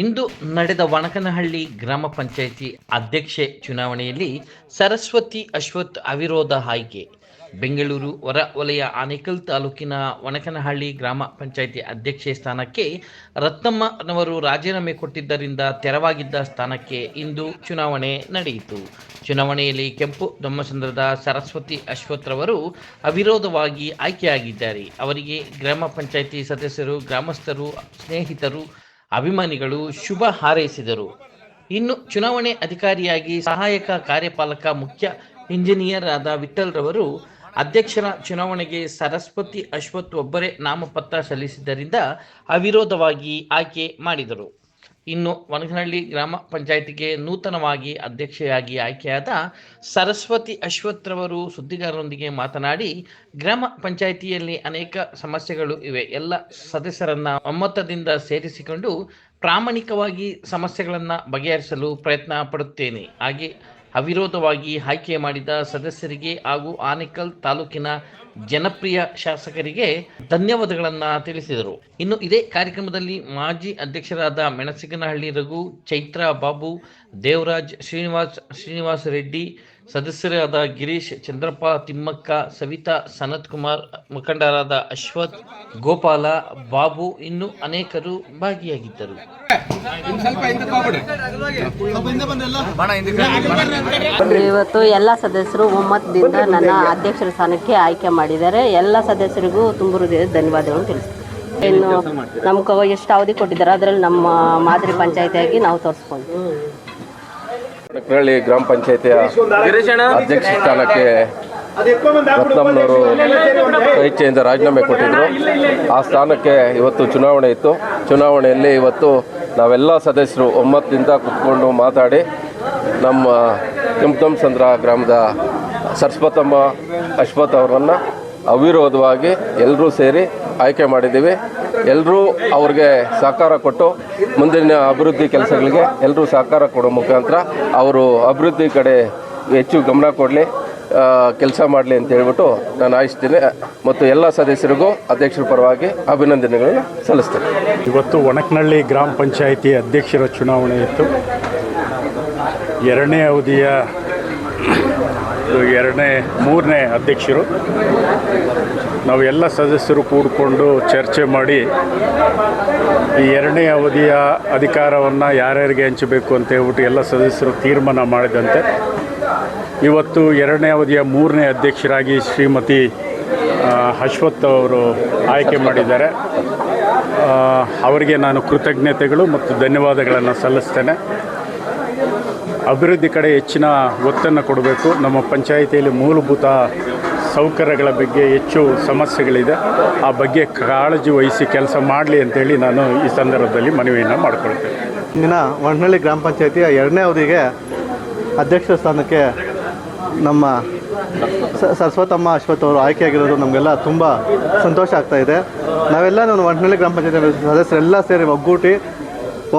ಇಂದು ನಡೆದ ವಣಕನಹಳ್ಳಿ ಗ್ರಾಮ ಪಂಚಾಯಿತಿ ಅಧ್ಯಕ್ಷೆ ಚುನಾವಣೆಯಲ್ಲಿ ಸರಸ್ವತಿ ಅಶ್ವಥ್ ಅವಿರೋಧ ಆಯ್ಕೆ. ಬೆಂಗಳೂರು ಹೊರ ವಲಯ ಆನೇಕಲ್ ತಾಲೂಕಿನ ವಣಕನಹಳ್ಳಿ ಗ್ರಾಮ ಪಂಚಾಯಿತಿ ಅಧ್ಯಕ್ಷೆ ಸ್ಥಾನಕ್ಕೆ ರತ್ನಮ್ಮನವರು ರಾಜೀನಾಮೆ ಕೊಟ್ಟಿದ್ದರಿಂದ ತೆರವಾಗಿದ್ದ ಸ್ಥಾನಕ್ಕೆ ಇಂದು ಚುನಾವಣೆ ನಡೆಯಿತು. ಚುನಾವಣೆಯಲ್ಲಿ ಕೆಂಪು ದೊಮ್ಮಸಂದ್ರದ ಸರಸ್ವತಿ ಅಶ್ವಥ್ ರವರು ಅವಿರೋಧವಾಗಿ ಆಯ್ಕೆಯಾಗಿದ್ದಾರೆ. ಅವರಿಗೆ ಗ್ರಾಮ ಪಂಚಾಯಿತಿ ಸದಸ್ಯರು, ಗ್ರಾಮಸ್ಥರು, ಸ್ನೇಹಿತರು ಅಭಿಮಾನಿಗಳು ಶುಭ ಹಾರೈಸಿದರು. ಇನ್ನು ಚುನಾವಣೆ ಅಧಿಕಾರಿಯಾಗಿ ಸಹಾಯಕ ಕಾರ್ಯಪಾಲಕ ಮುಖ್ಯ ಇಂಜಿನಿಯರ್ ಆದ ವಿಠಲ್ ರವರು ಅಧ್ಯಕ್ಷರ ಚುನಾವಣೆಗೆ ಸರಸ್ವತಿ ಅಶ್ವಥ್ ಒಬ್ಬರೇ ನಾಮಪತ್ರ ಸಲ್ಲಿಸಿದ್ದರಿಂದ ಅವಿರೋಧವಾಗಿ ಆಯ್ಕೆ ಮಾಡಿದರು. ಇನ್ನು ವನಗನಹಳ್ಳಿ ಗ್ರಾಮ ಪಂಚಾಯಿತಿಗೆ ನೂತನವಾಗಿ ಅಧ್ಯಕ್ಷೆಯಾಗಿ ಆಯ್ಕೆಯಾದ ಸರಸ್ವತಿ ಅಶ್ವಥ್ ರವರು ಸುದ್ದಿಗಾರರೊಂದಿಗೆ ಮಾತನಾಡಿ, ಗ್ರಾಮ ಪಂಚಾಯಿತಿಯಲ್ಲಿ ಅನೇಕ ಸಮಸ್ಯೆಗಳು ಇವೆ. ಎಲ್ಲ ಸದಸ್ಯರನ್ನ ಒಮ್ಮತದಿಂದ ಸೇರಿಸಿಕೊಂಡು ಪ್ರಾಮಾಣಿಕವಾಗಿ ಸಮಸ್ಯೆಗಳನ್ನು ಬಗೆಹರಿಸಲು ಪ್ರಯತ್ನ ಪಡುತ್ತೇನೆ. ಹಾಗೆ ಅವಿರೋಧವಾಗಿ ಆಯ್ಕೆ ಮಾಡಿದ ಸದಸ್ಯರಿಗೆ ಹಾಗೂ ಆನೇಕಲ್ ತಾಲೂಕಿನ ಜನಪ್ರಿಯ ಶಾಸಕರಿಗೆ ಧನ್ಯವಾದಗಳನ್ನು ತಿಳಿಸಿದರು. ಇನ್ನು ಇದೇ ಕಾರ್ಯಕ್ರಮದಲ್ಲಿ ಮಾಜಿ ಅಧ್ಯಕ್ಷರಾದ ಮೆಣಸಿಗನಹಳ್ಳಿ ರಘು, ಚೈತ್ರಾ ಬಾಬು, ದೇವರಾಜ್ ಶ್ರೀನಿವಾಸ್, ಶ್ರೀನಿವಾಸ ರೆಡ್ಡಿ ಸದಸ್ಯರಾದ ಗಿರೀಶ್ ಚಂದ್ರಪ್ಪ ತಿಮ್ಮಕ್ಕ ಸವಿತಾ ಸನತ್ ಕುಮಾರ್ ಮುಖಂಡರಾದ ಅಶ್ವಥ್ ಗೋಪಾಲ ಬಾಬು ಇನ್ನು ಅನೇಕರು ಭಾಗಿಯಾಗಿದ್ದರು. ಇವತ್ತು ಎಲ್ಲ ಸದಸ್ಯರು ಒಮ್ಮತದಿಂದ ನನ್ನ ಅಧ್ಯಕ್ಷರ ಸ್ಥಾನಕ್ಕೆ ಆಯ್ಕೆ ಮಾಡಿದ್ದಾರೆ. ಎಲ್ಲ ಸದಸ್ಯರಿಗೂ ತುಂಬ ಹೃದಯದ ಧನ್ಯವಾದಗಳನ್ನು ತಿಳಿಸ್ತೀನಿ. ಇನ್ನು ನಮ್ಗೆ ಎಷ್ಟು ಅವಧಿ ಕೊಟ್ಟಿದ್ದಾರೆ ಅದರಲ್ಲಿ ನಮ್ಮ ಮಾದರಿ ಪಂಚಾಯತಿಯಾಗಿ ನಾವು ತೋರಿಸ್ಕೊಂಡು ನಕ್ರಳ್ಳಿ ಗ್ರಾಮ ಪಂಚಾಯತಿಯ ಅಧ್ಯಕ್ಷ ಸ್ಥಾನಕ್ಕೆ ರತ್ನಮ್ಮನವರು ಸ್ವೇಚ್ಛೆಯಿಂದ ರಾಜೀನಾಮೆ ಕೊಟ್ಟಿದ್ದರು ಆ ಸ್ಥಾನಕ್ಕೆ ಇವತ್ತು ಚುನಾವಣೆ ಇತ್ತು. ಚುನಾವಣೆಯಲ್ಲಿ ಇವತ್ತು ನಾವೆಲ್ಲ ಸದಸ್ಯರು ಒಮ್ಮತದಿಂದ ಕುತ್ಕೊಂಡು ಮಾತಾಡಿ ನಮ್ಮ ಕೆಂಪತಂಸಂದ್ರ ಗ್ರಾಮದ ಸರಸ್ವತಮ್ಮ ಅಶ್ವಥ್ ಅವರನ್ನು ಅವಿರೋಧವಾಗಿ ಎಲ್ಲರೂ ಸೇರಿ ಆಯ್ಕೆ ಮಾಡಿದ್ದೀವಿ. ಎಲ್ಲರೂ ಅವ್ರಿಗೆ ಸಹಕಾರ ಕೊಟ್ಟು ಮುಂದಿನ ಅಭಿವೃದ್ಧಿ ಕೆಲಸಗಳಿಗೆ ಎಲ್ಲರೂ ಸಹಕಾರ ಕೊಡೋ ಮುಖಾಂತರ ಅವರು ಅಭಿವೃದ್ಧಿ ಕಡೆ ಹೆಚ್ಚು ಗಮನ ಕೊಡಲಿ ಕೆಲಸ ಮಾಡಲಿ ಅಂತ ಹೇಳ್ಬಿಟ್ಟು ನಾನು ಆಯಿಸ್ತೀನಿ ಮತ್ತು ಎಲ್ಲ ಸದಸ್ಯರಿಗೂ ಅಧ್ಯಕ್ಷರ ಪರವಾಗಿ ಅಭಿನಂದನೆಗಳನ್ನು ಸಲ್ಲಿಸ್ತೇನೆ. ಇವತ್ತು ಒಣಕನಹಳ್ಳಿ ಗ್ರಾಮ ಪಂಚಾಯಿತಿ ಅಧ್ಯಕ್ಷರ ಚುನಾವಣೆ ಇತ್ತು. ಎರಡನೇ ಅವಧಿಯ ಎರಡನೇ, ಮೂರನೇ ಅಧ್ಯಕ್ಷರು. ನಾವು ಎಲ್ಲ ಸದಸ್ಯರು ಕೂಡಿಕೊಂಡು ಚರ್ಚೆ ಮಾಡಿ ಈ ಎರಡನೇ ಅವಧಿಯ ಅಧಿಕಾರವನ್ನು ಯಾರ್ಯಾರಿಗೆ ಹಂಚಬೇಕು ಅಂತ ಹೇಳ್ಬಿಟ್ಟು ಎಲ್ಲ ಸದಸ್ಯರು ತೀರ್ಮಾನ ಮಾಡಿದಂತೆ. ಇವತ್ತು ಎರಡನೇ ಅವಧಿಯ ಮೂರನೇ ಅಧ್ಯಕ್ಷರಾಗಿ ಶ್ರೀಮತಿ ಅಶ್ವಥ್ ಅವರು ಆಯ್ಕೆ ಮಾಡಿದ್ದಾರೆ. ಅವರಿಗೆ ನಾನು ಕೃತಜ್ಞತೆಗಳು ಮತ್ತು ಧನ್ಯವಾದಗಳನ್ನು ಸಲ್ಲಿಸ್ತೇನೆ. ಅಭಿವೃದ್ಧಿ ಕಡೆ ಹೆಚ್ಚಿನ ಒತ್ತನ್ನು ಕೊಡಬೇಕು. ನಮ್ಮ ಪಂಚಾಯಿತಿಯಲ್ಲಿ ಮೂಲಭೂತ ಸೌಕರ್ಯಗಳ ಬಗ್ಗೆ ಹೆಚ್ಚು ಸಮಸ್ಯೆಗಳಿದೆ. ಆ ಬಗ್ಗೆ ಕಾಳಜಿ ವಹಿಸಿ ಕೆಲಸ ಮಾಡಲಿ ಅಂತೇಳಿ ನಾನು ಈ ಸಂದರ್ಭದಲ್ಲಿ ಮನವಿಯನ್ನು ಮಾಡಿಕೊಳ್ತೇನೆ. ಇಂದಿನ ಒಣಹಳ್ಳಿ ಗ್ರಾಮ ಪಂಚಾಯತಿಯ ಎರಡನೇ ಅವಧಿಗೆ ಅಧ್ಯಕ್ಷ ಸ್ಥಾನಕ್ಕೆ ನಮ್ಮ ಸರಸ್ವತಮ್ಮ ಅಶ್ವಥ್ ಅವರು ಆಯ್ಕೆಯಾಗಿರೋದು ನಮಗೆಲ್ಲ ತುಂಬ ಸಂತೋಷ ಆಗ್ತಾ ಇದೆ. ನಾವೆಲ್ಲ ನಾನು ವಣ್ಣಳ್ಳಿ ಗ್ರಾಮ ಪಂಚಾಯತಿ ಸದಸ್ಯರೆಲ್ಲ ಸೇರಿ ಒಗ್ಗೂಟಿ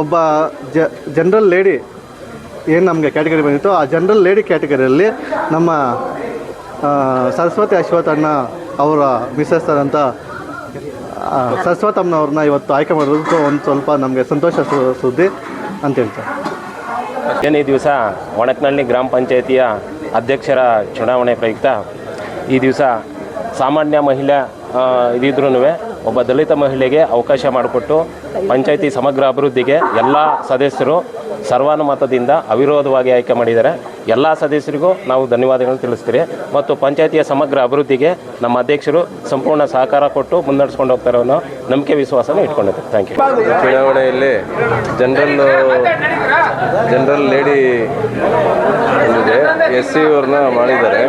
ಒಬ್ಬ ಜನರಲ್ ಲೇಡಿ ಏನು ನಮಗೆ ಕ್ಯಾಟಗರಿ ಬಂದಿತ್ತು ಆ ಜನರಲ್ ಲೇಡಿ ಕ್ಯಾಟಗರಿಯಲ್ಲಿ ನಮ್ಮ ಸರಸ್ವತಿ ಅಶ್ವಥ್ ಅಣ್ಣ ಅವರ ಮಿಸಸ್ ಅಂತ ಸರಸ್ವತಮ್ಮನವ್ರನ್ನ ಇವತ್ತು ಆಯ್ಕೆ ಮಾಡೋದಕ್ಕೂ ಒಂದು ಸ್ವಲ್ಪ ನಮಗೆ ಸಂತೋಷ ಸುದ್ದಿ ಅಂತ ಹೇಳ್ತಾರೆ. ಏನೇ ದಿವಸ ಒಣಕ್ನಳ್ಳಿ ಗ್ರಾಮ ಪಂಚಾಯಿತಿಯ ಅಧ್ಯಕ್ಷರ ಚುನಾವಣೆ ಪ್ರಯುಕ್ತ ಈ ದಿವಸ ಸಾಮಾನ್ಯ ಮಹಿಳಾ ಇದಿದ್ರೂ ಒಬ್ಬ ದಲಿತ ಮಹಿಳೆಗೆ ಅವಕಾಶ ಮಾಡಿಕೊಟ್ಟು ಪಂಚಾಯಿತಿ ಸಮಗ್ರ ಅಭಿವೃದ್ಧಿಗೆ ಎಲ್ಲ ಸದಸ್ಯರು ಸರ್ವಾನುಮತದಿಂದ ಅವಿರೋಧವಾಗಿ ಆಯ್ಕೆ ಮಾಡಿದ್ದಾರೆ. ಎಲ್ಲ ಸದಸ್ಯರಿಗೂ ನಾವು ಧನ್ಯವಾದಗಳನ್ನು ತಿಳಿಸ್ತೀರಿ. ಮತ್ತು ಪಂಚಾಯತಿಯ ಸಮಗ್ರ ಅಭಿವೃದ್ಧಿಗೆ ನಮ್ಮ ಅಧ್ಯಕ್ಷರು ಸಂಪೂರ್ಣ ಸಹಕಾರ ಕೊಟ್ಟು ಮುನ್ನಡೆಸ್ಕೊಂಡು ಹೋಗ್ತಾರೆ ಅನ್ನೋ ನಂಬಿಕೆ ವಿಶ್ವಾಸನ ಇಟ್ಕೊಂಡಿದ್ದಾರೆ. ಥ್ಯಾಂಕ್ ಯು ಚುನಾವಣೆಯಲ್ಲಿ ಜನರಲ್ ಜನರಲ್ ಲೇಡಿ ಇದೆ. ಎಸ್ ಸಿ ಅವ್ರನ್ನ ಮಾಡಿದ್ದಾರೆ.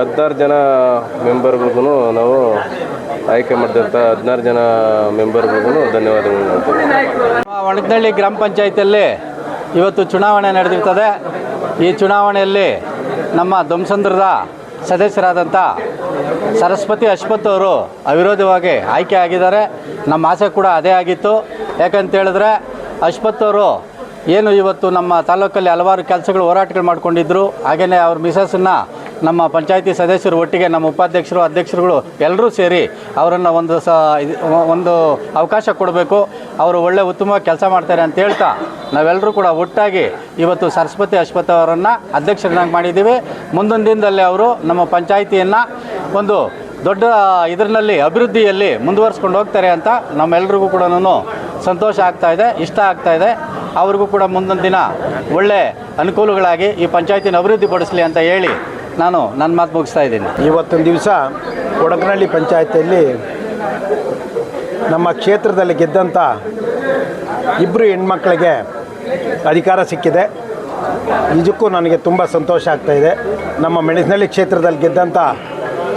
ಹದಿನಾರು ಜನ ಮೆಂಬರ್ಗಳಿಗೂ ನಾವು ಆಯ್ಕೆ ಮಾಡಿದಂಥ ಹದಿನಾರು ಜನ ಮೆಂಬರ್ಗಳಿಗೂ ಧನ್ಯವಾದಗಳು ನಮ್ಮ ಒಣಕನಹಳ್ಳಿ ಗ್ರಾಮ ಪಂಚಾಯತಿಯಲ್ಲಿ ಇವತ್ತು ಚುನಾವಣೆ ನಡೆದಿರ್ತದೆ. ಈ ಚುನಾವಣೆಯಲ್ಲಿ ನಮ್ಮ ಧ್ವಂಸಂದ್ರದ ಸದಸ್ಯರಾದಂಥ ಸರಸ್ವತಿ ಅಶ್ವಥ್ ಅವರು ಅವಿರೋಧವಾಗಿ ಆಯ್ಕೆ ಆಗಿದ್ದಾರೆ. ನಮ್ಮ ಆಸೆ ಕೂಡ ಅದೇ ಆಗಿತ್ತು. ಯಾಕಂತ ಹೇಳಿದ್ರೆ ಅಶ್ವಥ್ ಅವರು ಏನು ಇವತ್ತು ನಮ್ಮ ತಾಲೂಕಲ್ಲಿ ಹಲವಾರು ಕೆಲಸಗಳು, ಹೋರಾಟಗಳು ಮಾಡಿಕೊಂಡಿದ್ದರು ಹಾಗೆಯೇ ಅವ್ರ ಮಿಸಸ್ಸನ್ನು ನಮ್ಮ ಪಂಚಾಯಿತಿ ಸದಸ್ಯರು ಒಟ್ಟಿಗೆ ನಮ್ಮ ಉಪಾಧ್ಯಕ್ಷರು, ಅಧ್ಯಕ್ಷರುಗಳು ಎಲ್ಲರೂ ಸೇರಿ ಅವರನ್ನು ಒಂದು ಸ ಒಂದು ಅವಕಾಶ ಕೊಡಬೇಕು. ಅವರು ಒಳ್ಳೆ ಉತ್ತಮ ಕೆಲಸ ಮಾಡ್ತಾರೆ ಅಂತ ಹೇಳ್ತಾ ನಾವೆಲ್ಲರೂ ಕೂಡ ಒಟ್ಟಾಗಿ ಇವತ್ತು ಸರಸ್ವತಿ ಅಶ್ವಥ್ ಅವರನ್ನು ಅಧ್ಯಕ್ಷರನ್ನಾಗಿ ಮಾಡಿದ್ದೀವಿ. ಮುಂದೊಂದು ದಿನದಲ್ಲಿ ಅವರು ನಮ್ಮ ಪಂಚಾಯಿತಿಯನ್ನು ಒಂದು ದೊಡ್ಡ ಇದರಲ್ಲಿ ಅಭಿವೃದ್ಧಿಯಲ್ಲಿ ಮುಂದುವರಿಸ್ಕೊಂಡು ಹೋಗ್ತಾರೆ ಅಂತ ನಮ್ಮೆಲ್ರಿಗೂ ಕೂಡ ಸಂತೋಷ ಆಗ್ತಾ ಇದೆ, ಇಷ್ಟ ಆಗ್ತಾ ಇದೆ. ಅವ್ರಿಗೂ ಕೂಡ ಮುಂದೊಂದು ದಿನ ಒಳ್ಳೆ ಅನುಕೂಲಗಳಾಗಿ ಈ ಪಂಚಾಯತಿನ ಅಭಿವೃದ್ಧಿಪಡಿಸಲಿ ಅಂತ ಹೇಳಿ ನಾನು ನನ್ನ ಮಾತು ಮುಗಿಸ್ತಾ ಇದ್ದೀನಿ. ಇವತ್ತೊಂದು ದಿವಸ ಕೊಡಗನಹಳ್ಳಿ ಪಂಚಾಯತಿಯಲ್ಲಿ ನಮ್ಮ ಕ್ಷೇತ್ರದಲ್ಲಿ ಗೆದ್ದಂಥ ಇಬ್ಬರು ಹೆಣ್ಮಕ್ಳಿಗೆ ಅಧಿಕಾರ ಸಿಕ್ಕಿದೆ. ನಿಜಕ್ಕೂ ನನಗೆ ತುಂಬ ಸಂತೋಷ ಆಗ್ತಾಯಿದೆ ನಮ್ಮ ಮೆಣಸಿನಹಳ್ಳಿ ಕ್ಷೇತ್ರದಲ್ಲಿ ಗೆದ್ದಂಥ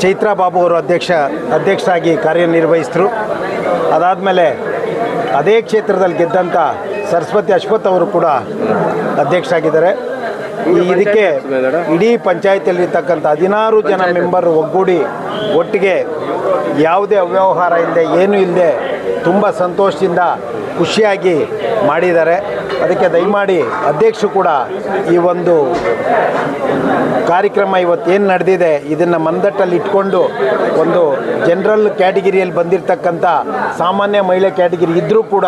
ಚೈತ್ರಾ ಬಾಬು ಅವರು ಅಧ್ಯಕ್ಷ, ಅಧ್ಯಕ್ಷರಾಗಿ ಕಾರ್ಯನಿರ್ವಹಿಸಿದ್ರು ಅದಾದಮೇಲೆ ಅದೇ ಕ್ಷೇತ್ರದಲ್ಲಿ ಗೆದ್ದಂಥ ಸರಸ್ವತಿ ಅಶ್ವಥ್ ಅವರು ಕೂಡ ಅಧ್ಯಕ್ಷರಾಗಿದ್ದಾರೆ. ಇದಕ್ಕೆ ಇಡೀ ಪಂಚಾಯತಿಯಲ್ಲಿರ್ತಕ್ಕಂಥ ಹದಿನಾರು ಜನ ಮೆಂಬರ್ ಒಗ್ಗೂಡಿ ಒಟ್ಟಿಗೆ ಯಾವುದೇ ಅವ್ಯವಹಾರ ಇಲ್ಲದೆ, ಏನೂ ಇಲ್ಲದೆ ತುಂಬ ಸಂತೋಷದಿಂದ ಖುಷಿಯಾಗಿ ಮಾಡಿದ್ದಾರೆ. ಅದಕ್ಕೆ ದಯಮಾಡಿ ಅಧ್ಯಕ್ಷರು ಕೂಡ ಈ ಒಂದು ಕಾರ್ಯಕ್ರಮ ಇವತ್ತು ಏನು ನಡೆದಿದೆ ಇದನ್ನು ಮಂದಟ್ಟಲ್ಲಿ ಇಟ್ಕೊಂಡು ಒಂದು ಜನರಲ್ ಕ್ಯಾಟಗಿರಿಯಲ್ಲಿ ಬಂದಿರತಕ್ಕಂಥ ಸಾಮಾನ್ಯ ಮಹಿಳೆ ಕ್ಯಾಟಗಿರಿ ಇದ್ದರೂ ಕೂಡ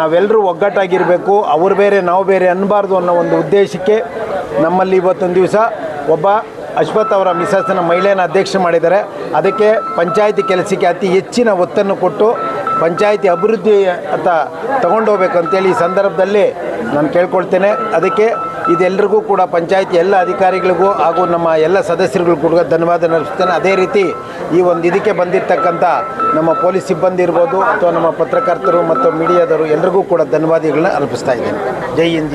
ನಾವೆಲ್ಲರೂ ಒಗ್ಗಟ್ಟಾಗಿರಬೇಕು, ಅವ್ರು ಬೇರೆ, ನಾವು ಬೇರೆ ಅನ್ನಬಾರ್ದು ಅನ್ನೋ ಒಂದು ಉದ್ದೇಶಕ್ಕೆ ನಮ್ಮಲ್ಲಿ ಇವತ್ತೊಂದು ದಿವಸ ಒಬ್ಬ ಅಶ್ವಥ್ ಅವರ ಮಿಸಸ್ನ ಮಹಿಳೆಯನ್ನು ಅಧ್ಯಕ್ಷ ಮಾಡಿದ್ದಾರೆ. ಅದಕ್ಕೆ ಪಂಚಾಯಿತಿ ಕೆಲಸಕ್ಕೆ ಅತಿ ಹೆಚ್ಚಿನ ಒತ್ತನ್ನು ಕೊಟ್ಟು ಪಂಚಾಯಿತಿ ಅಭಿವೃದ್ಧಿ ಅಂತ ತಗೊಂಡೋಗ್ಬೇಕು ಅಂತೇಳಿ ಈ ಸಂದರ್ಭದಲ್ಲಿ ನಾನು ಕೇಳ್ಕೊಳ್ತೇನೆ. ಅದಕ್ಕೆ ಇದೆಲ್ಲರಿಗೂ ಕೂಡ ಪಂಚಾಯಿತಿ ಎಲ್ಲ ಅಧಿಕಾರಿಗಳಿಗೂ ಹಾಗೂ ನಮ್ಮ ಎಲ್ಲ ಸದಸ್ಯರುಗಳು ಕೂಡ ಧನ್ಯವಾದ ನಡೆಸ್ತೇನೆ ಅದೇ ರೀತಿ ಈ ಒಂದು ಇದಕ್ಕೆ ಬಂದಿರತಕ್ಕಂಥ ನಮ್ಮ ಪೊಲೀಸ್ ಸಿಬ್ಬಂದಿ ಇರ್ಬೋದು ಅಥವಾ ನಮ್ಮ ಪತ್ರಕರ್ತರು ಮತ್ತು ಮೀಡಿಯಾದವರು ಎಲ್ರಿಗೂ ಕೂಡ ಧನ್ಯವಾದಗಳನ್ನ ಅರ್ಪಿಸ್ತಾ ಇದ್ದೇನೆ. ಜೈ ಹಿಂದ್.